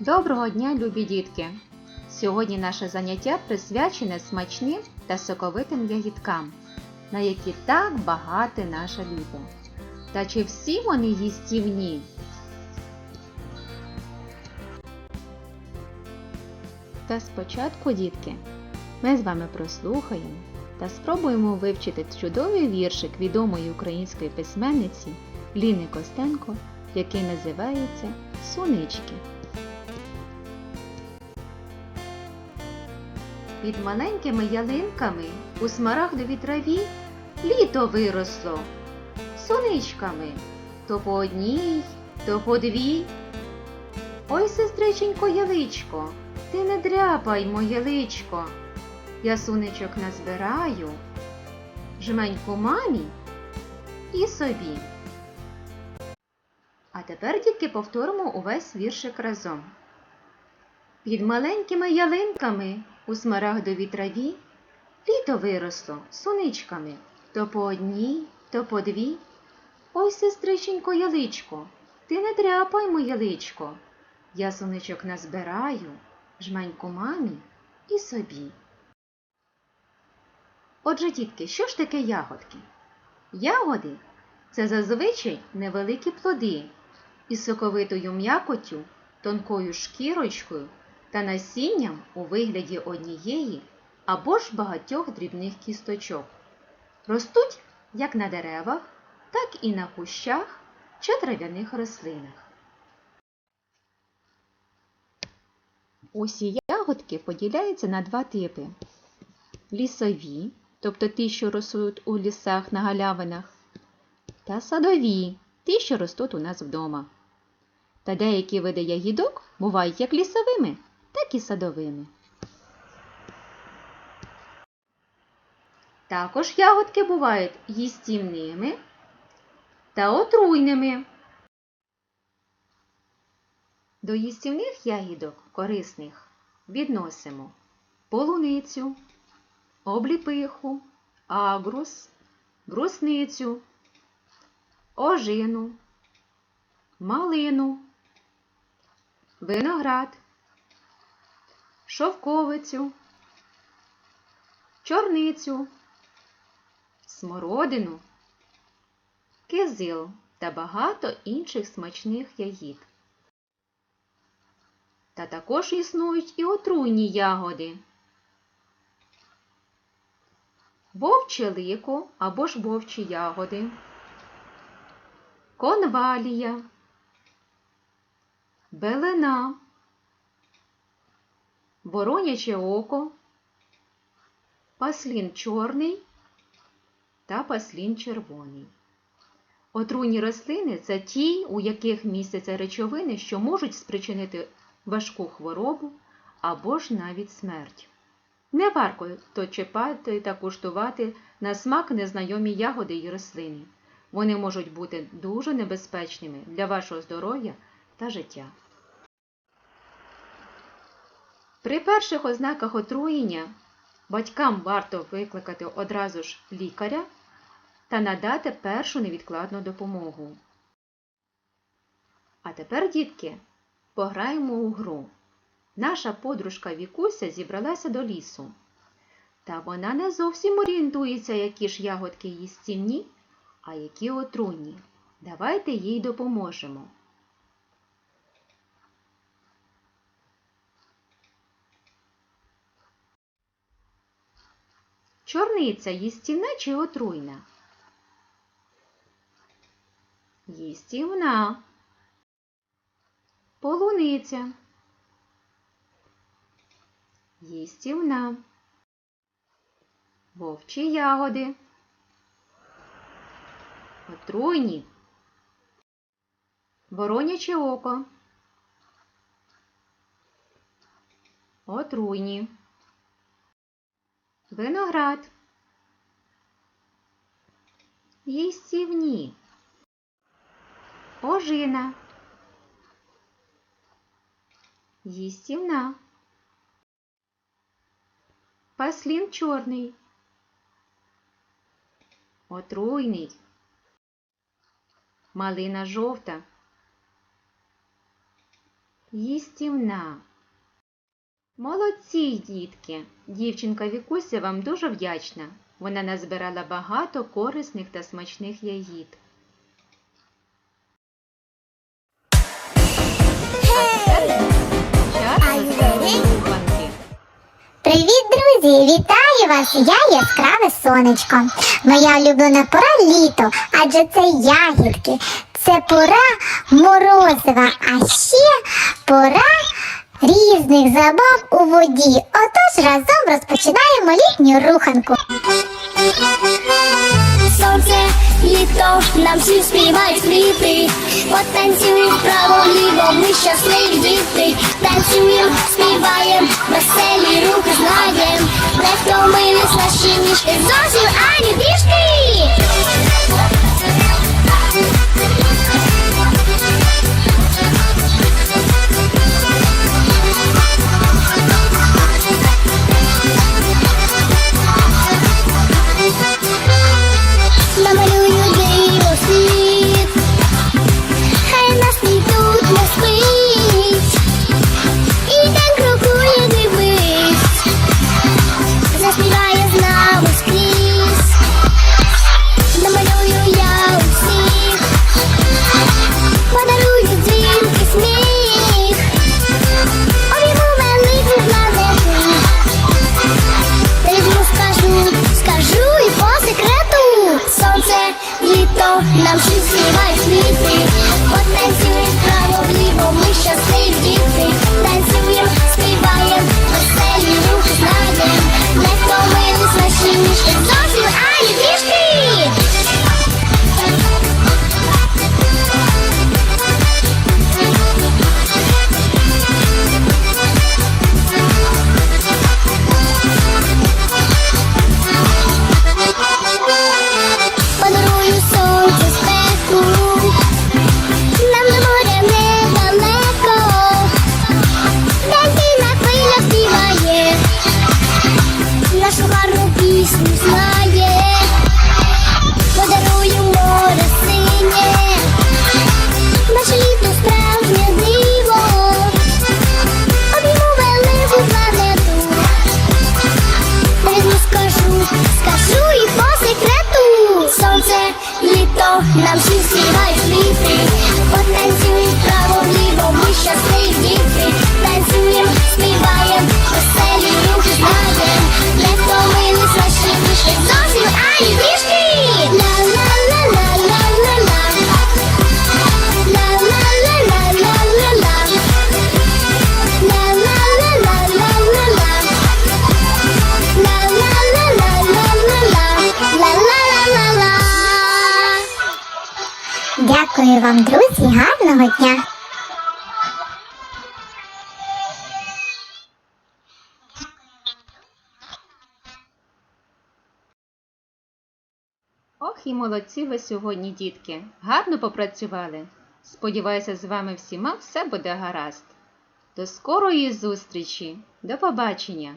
Доброго дня, любі дітки! Сьогодні наше заняття присвячене смачним та соковитим ягідкам, на які так багате наше літо. Та чи всі вони їстівні? Та спочатку, дітки, ми з вами прослухаємо та спробуємо вивчити чудовий віршик відомої української письменниці Ліни Костенко, який називається Сунички. Під маленькими ялинками у смарагдовій траві літо виросло. Соничками то по одній, то по дві. Ой, сестриченько яличко, ти не дряпай моє личко. Я суничок назбираю, жменьку мамі і собі. А тепер, дітки, повторимо увесь віршик разом. Під маленькими ялинками у смарагдовій траві літо виросло соничками то по одній, то по дві. Ой, сестриченько яличко, ти не дряпай моє личко. Я соничок назбираю, жменьку мамі і собі. Отже, дітки, що ж таке ягодки? Ягоди це зазвичай невеликі плоди із соковитою м'якоттю, тонкою шкірочкою та насінням у вигляді однієї або ж багатьох дрібних кісточок. Ростуть як на деревах, так і на кущах чи трав'яних рослинах. Усі ягодки поділяються на два типи: лісові, тобто ті, що ростуть у лісах на галявинах, та садові, ті, що ростуть у нас вдома. Та деякі види ягідок бувають як лісовими, так і садовими. Також ягодки бувають їстівними та отруйними. До їстівних ягідок корисних відносимо полуницю, обліпиху, агрус, брусницю, ожину, малину, виноград, шовковицю, чорницю, смородину, кизил та багато інших смачних ягід. Та також існують і отруйні ягоди. Вовче лико або ж вовчі ягоди, конвалія, белена, вороняче око, паслін чорний та паслін червоний. Отруйні рослини це ті, у яких містяться речовини, що можуть спричинити важку хворобу або ж навіть смерть. Не варто чіпати та куштувати на смак незнайомі ягоди й рослини. Вони можуть бути дуже небезпечними для вашого здоров'я та життя. При перших ознаках отруєння батькам варто викликати одразу ж лікаря та надати першу невідкладну допомогу. А тепер, дітки, пограємо у гру. Наша подружка Вікуся зібралася до лісу. Та вона не зовсім орієнтується, які ж ягодки їстівні, а які отруйні. Давайте їй допоможемо. Чорниця їстівна чи отруйна? Їстівна. Полуниця. Їстівна. Вовчі ягоди. Отруйні. Вороняче око. Отруйні. Виноград. Їстівні. Ожина. Їстівна. Паслін чорний. Отруйний. Малина жовта. їстівна. Молодці, дітки! Дівчинка Вікуся вам дуже вдячна. Вона назбирала багато корисних та смачних руханки. Привіт, друзі! Вітаю вас! Я яскраве сонечко. Моя улюблена пора літо, адже це ягідки. Це пора морозива, а ще пора різних забав у воді. Отож разом розпочинаємо літню руханку. Сонце, літо, нам всі співають квіти. Потанцюємо вправо-ліво, ми щасливі діти. Танцюємо, співаємо, веселі рухи знаєм. Не втомились наші ніжки, зовсім ані трішки. Літо, нам Дякую вам, друзі, гарного дня! Ох і молодці ви сьогодні, дітки. Гарно попрацювали. Сподіваюся, з вами всіма все буде гаразд. До скорої зустрічі. До побачення!